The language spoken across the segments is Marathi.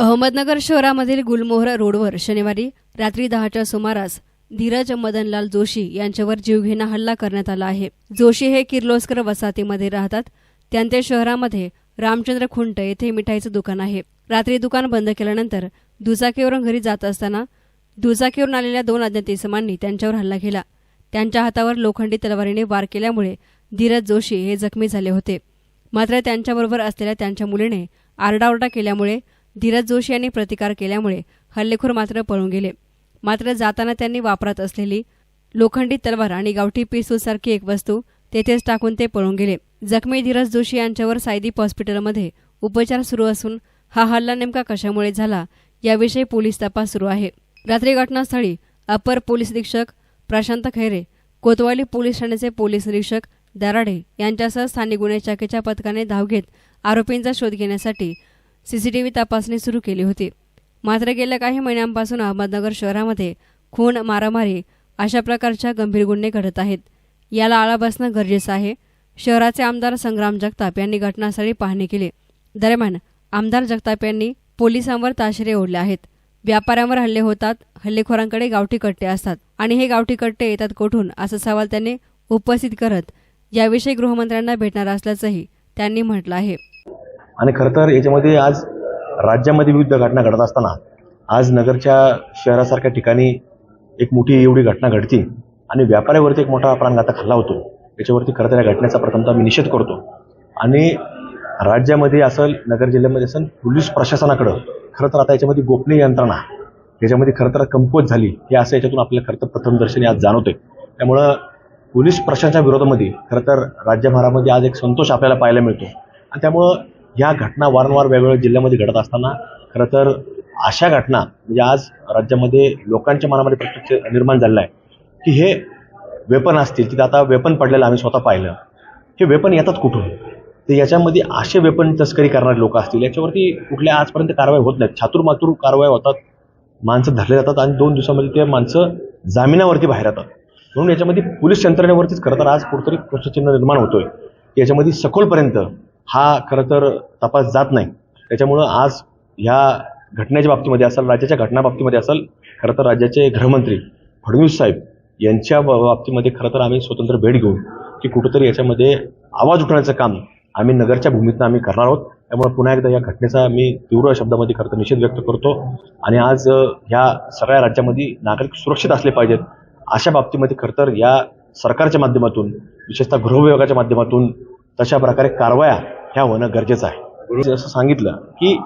अहमदनगर शहरामधील गुलमोहर रोडवर शनिवारी रात्री दहाच्या सुमारास धीरज मदनलाल जोशी यांच्यावर जीवघेणा हल्ला करण्यात आला आहे. जोशी हे किर्लोस्कर वसाहतीमध्ये राहतात. त्यांच्या शहरामध्ये रामचंद्र खुंट येथे मिठाईचं दुकान आहे. रात्री दुकान बंद केल्यानंतर दुचाकीवरून घरी जात असताना दुचाकीवरून आलेल्या दोन अज्ञात इसमांनी त्यांच्यावर हल्ला केला. त्यांच्या हातावर लोखंडी तलवारीने वार केल्यामुळे धीरज जोशी हे जखमी झाले होते. मात्र त्यांच्याबरोबर असलेल्या त्यांच्या मुलीने आरडाओरडा केल्यामुळे धीरज जोशी यांनी प्रतिकार केल्यामुळे हल्लेखोर मात्र पळून गेले. मात्र जाताना त्यांनी वापरत असलेली लोखंडी तलवार आणि गावठी पिसूसारखी एक वस्तू तेथेच टाकून ते पळून गेले. जखमी धीरज जोशी यांच्यावर सायदीप हॉस्पिटलमध्ये उपचार सुरू असून हा हल्ला नेमका कशामुळे झाला याविषयी पोलीस तपास सुरू आहे. रात्री घटनास्थळी अपर पोलीस अधीक्षक प्रशांत खैरे कोतवाली पोलीस ठाण्याचे पोलीस निरीक्षक दराडे यांच्यासह स्थानिक गुन्हे शाखेच्या पथकाने धाव घेत आरोपींचा शोध घेण्यासाठी सीसीटीव्ही तपासणी सुरू केली होती. मात्र गेल्या काही महिन्यांपासून अहमदनगर शहरामध्ये खून मारामारी अशा प्रकारच्या गंभीर गुन्हे घडत आहेत. याला आळा बसणं गरजेचं आहे. शहराचे आमदार संग्राम जगताप यांनी घटनास्थळी पाहणी केली. दरम्यान आमदार जगताप यांनी पोलिसांवर ताशेरे ओढले आहेत. व्यापाऱ्यांवर हल्ले होतात हल्लेखोरांकडे गावठी कट्टे असतात आणि हे गावठी कट्टे येतात कोठून असा सवाल त्यांनी उपस्थित करत याविषयी गृहमंत्र्यांना भेटणार असल्याचंही त्यांनी म्हटलं आहे. आणि खरं तर याच्यामध्ये आज राज्यामध्ये विविध घटना घडत असताना आज नगरच्या शहरासारख्या ठिकाणी एक मोठी एवढी घटना घडती आणि व्यापाऱ्यावरती एक मोठा प्राणघातक हल्ला होतो. याच्यावरती खरं तर या घटनेचा प्रथमतः मी निषेध करतो. आणि राज्यामध्ये असेल नगर जिल्ह्यामध्ये असेल पोलीस प्रशासनाकडं खरं तर आता याच्यामध्ये गोपनीय यंत्रणा याच्यामध्ये खरं तर कमकुवत झाली हे असं याच्यातून आपल्याला खरं तर प्रथमदर्शनी आज जाणवतंय. त्यामुळं पोलीस प्रशासनाच्या विरोधामध्ये खरं तर राज्यभरामध्ये आज एक संतोष आपल्याला पाहायला मिळतो. आणि त्यामुळं ह्या घटना वारंवार वेगवेगळ्या जिल्ह्यामध्ये घडत असताना खरं तर अशा घटना म्हणजे आज राज्यामध्ये लोकांच्या मनामध्ये प्रत्यक्ष निर्माण झालेला आहे की हे वेपन असतील तिथं आता वेपन पडलेलं आम्ही स्वतः पाहिलं. हे वेपन येतात कुठून? तर याच्यामध्ये असे वेपन तस्करी करणारे लोक असतील याच्यावरती कुठल्या आजपर्यंत कारवाई होत नाहीत छातूरमातूर कारवाई होतात माणसं धरले जातात आणि दोन दिवसामध्ये ते माणसं जामिनावरती बाहेर येतात. म्हणून याच्यामध्ये पोलीस यंत्रणेवरतीच खरं तर आज कुठंतरी प्रश्नचिन्ह निर्माण होतोय. की याच्यामध्ये सखोलपर्यंत हा खरं तर तपास जात नाही. त्याच्यामुळं आज ह्या घटनेच्या बाबतीमध्ये असाल राज्याच्या घटना बाबतीमध्ये असाल खरं तर राज्याचे गृहमंत्री फडणवीस साहेब यांच्या बा- बाबतीमध्ये खरं तर आम्ही स्वतंत्र भेट घेऊन की कुठंतरी याच्यामध्ये आवाज उठवण्याचं काम आम्ही नगरच्या भूमीतनं आम्ही करणार आहोत. त्यामुळे पुन्हा एकदा या घटनेचा मी तीव्र शब्दामध्ये खरं तर निषेध व्यक्त करतो. आणि आज ह्या सगळ्या राज्यामध्ये नागरिक सुरक्षित असले पाहिजेत अशा बाबतीमध्ये खरं तर या सरकारच्या माध्यमातून विशेषतः गृहविभागाच्या माध्यमातून तशा प्रकारे कारवाया ह्या होणं गरजेचं आहे. जसं सांगितलं की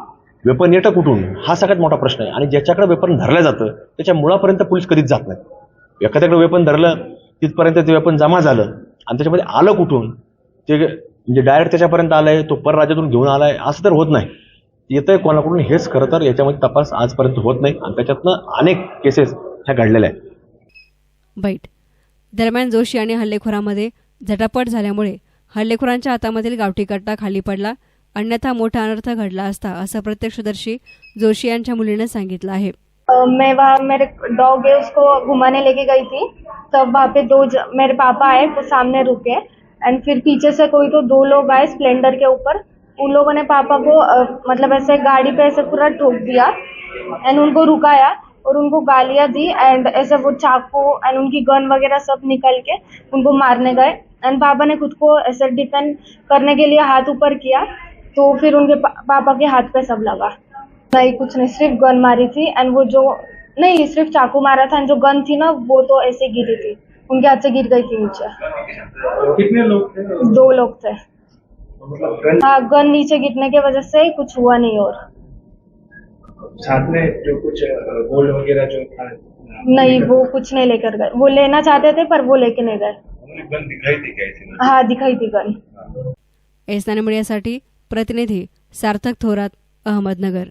वेपन येतं कुठून? हा सगळ्यात मोठा प्रश्न आहे. आणि ज्याच्याकडे वेपन धरलं जातं त्याच्या मुळापर्यंत पोलीस कधीच जात नाही एखाद्याकडे वेपन धरलं तिथपर्यंत ते वेपन जमा झालं आणि त्याच्यामध्ये आलं कुठून? ते म्हणजे डायरेक्ट त्याच्यापर्यंत आलंय तो परराज्यातून घेऊन घेऊन आलाय असं तर होत नाही. येतंय कोणाकडून हेच खरं तर याच्यामध्ये तपास आजपर्यंत होत नाही आणि त्याच्यातनं अनेक केसेस ह्या घडलेल्या आहेत. बैठ दरम्यान जोशी आणि हल्लेखोरामध्ये झटापट झाल्यामुळे हल्लेखोरांच्या हातामधील गावठी कट्टा खाली पडला. अन्यथा मोठा अनर्थ घडला असता असं प्रत्यक्षदर्शी जोशी यांच्या मुलीने सांगितलं आहे. मैं वहाँ मेरे डॉग है उसको घुमाने लेके गई थी. तब वहाँ पे दो ज, मेरे पापा आए वो सामने रुके. एंड फिर पीछे से कोई तो दो लोग आए स्प्लेंडर के ऊपर. उन लोगों ने पापा को मतलब ऐसे गाड़ी पे ऐसे पूरा ठोक दिया एंड उनको रुकाया और उनको गालियाँ दी एंड ऐसे वो चाकू एंड उनकी गन वगैरह सब निकल के उनको मारने गए. एंड पापा ने खुद को ऐसे डिफेंड करने के लिए हाथ ऊपर किया तो फिर उनके पा, पापा के हाथ पे सब लगा। नहीं कुछ नहीं सिर्फ़ गन मारी थी एंड वो जो नहीं सिर्फ़ चाकू मारा था एंड जो गन थी ना वो तो ऐसे गिरी थी। उनके हाथ से गिर गई थी नीचे। कितने लोग थे? दो लोग थे। मतलब गन हाँ गन नीचे गिरने की वजह से कुछ हुआ नहीं और। साथ में जो कुछ गोल्ड वगैरह जो था नहीं वो कुछ नहीं लेकर गए। वो लेना चाहते थे पर वो लेके नहीं गए। ऐसे हाँ दिखाई थी गन एसनाने मीडियासाठी प्रतिनिधी सार्थक थोरात अहमदनगर.